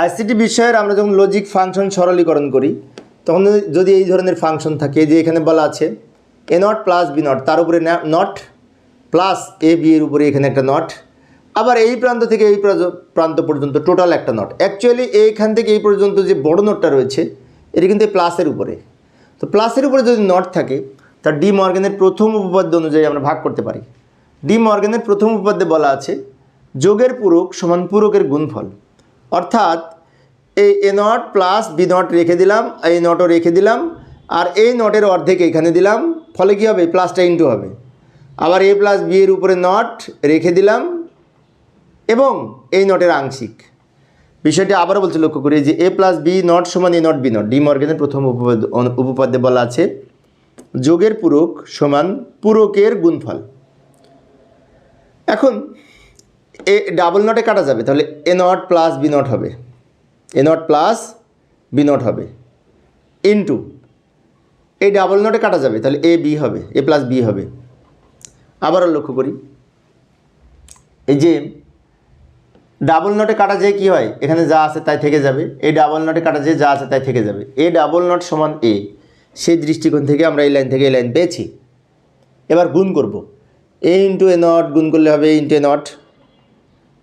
ICT বিষয়ের আমরা যখন লজিক ফাংশন সরলীকরণ করি, তখন যদি এই ধরনের ফাংশন থাকে যে এখানে বলা আছে A not plus B not তার উপরে নট প্লাস এ বি এর উপরে এখানে একটা নট আবার এই প্রান্ত থেকে এই প্রান্ত পর্যন্ত টোটাল একটা নট অ্যাকচুয়ালি এইখান থেকে এই পর্যন্ত যে বড় নটটা রয়েছে, এটা কিন্তু প্লাসের উপরে। তো প্লাসের উপরে যদি নট থাকে তার ডি মর্গানের প্রথম উপপাদ্য অনুযায়ী আমরা ভাগ করতে পারি। ডি মর্গানের প্রথম উপপাদ্যে বলা আছে, যোগের পূরক সমান পূরকের গুণফল। অর্থাৎ এই A not plus B not রেখে দিলাম, এই নটও রেখে দিলাম, আর এই নটের অর্ধেক এখানে দিলাম, ফলে কী হবে? প্লাসটা ইন্টু হবে। আবার এ প্লাস বি এর উপরে নট রেখে দিলাম, এবং এই নটের আংশিক। বিষয়টি আবারও বলছে, লক্ষ্য করি যে এ প্লাস বি নট সমান A not B not. De মর্গেনের প্রথম উপপাদ্য উপপাদ্যে বলা আছে, যোগের পূরক সমান পূরকের গুণফল। এখন এ ডাবল নটে কাটা যাবে, তাহলে A not plus B not হবে। A not plus B not হবে। ইন্টু এই ডাবল নটে কাটা যাবে, তাহলে এ বি হবে, এ প্লাস বি হবে। আবারও লক্ষ্য করি। এই যে ডাবল নটে কাটা যে কি হয়? এখানে যা আছে তাই থেকে যাবে। এই ডাবল নটে কাটা যে যা আছে তাই থেকে যাবে। এ ডাবল নট সমান এ সেই দৃষ্টিকোণ থেকে আমরা এই লাইন থেকে এই লাইন পেয়েছি। এবার গুণ করব। এ ইন্টু এ নট গুণ করলে হবে into A not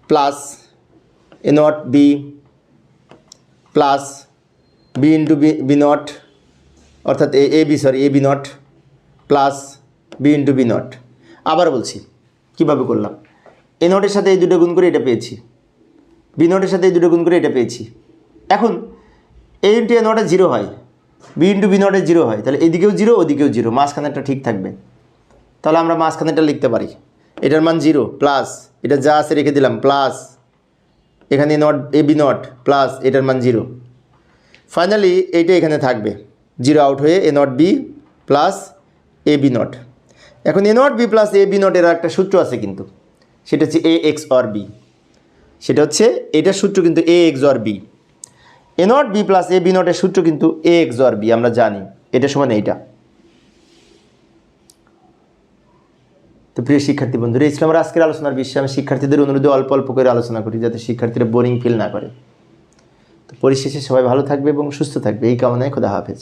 plus A not B plus B into B B not, অর্থাৎ A A B sorry A B not plus B into B not. আবার বলছি, কীভাবে করলাম? এ নটের সাথে এই দুটো গুণ করে এটা পেয়েছি। বি নটের সাথে এই দুটো গুণ করে এটা পেয়েছি। এখন, এ ইন্টু এ নটে জিরো হয়, বি ইন্টু বি নটে জিরো হয়, তাহলে এদিকেও জিরো, ওদিকেও জিরো, মাঝখানেরটা ঠিক থাকবে। তাহলে আমরা মাঝখানেরটা লিখতে পারি। এটার মান জিরো প্লাস এটা যা আছে রেখে দিলাম প্লাস এখানে not A B not plus এটার মান জিরো ফাইনালি এইটা এখানে থাকবে। জিরো আউট হয়ে A not B plus A B not এখন A not B plus A B নটের একটা সূত্র আছে কিন্তু। সেটা হচ্ছে এ এক্স অর বি সেটা হচ্ছে এটার সূত্র কিন্তু A XOR B A not B plus A B নটের সূত্র কিন্তু এ এক্স অর বি আমরা জানি। এটা সমান এইটা। তো প্রিয় শিক্ষার্থী বন্ধুরা আমার আজকের আলোচনার বিষয়ে। আমি শিক্ষার্থীদের অনুরোধে অল্প অল্প করে আলোচনা করি যাতে শিক্ষার্থীরা বোরিং ফিল না করে। তো পরিশেষে সবাই ভালো থাকবে এবং সুস্থ থাকবে। এই কামনায় খোদা হাফেজ।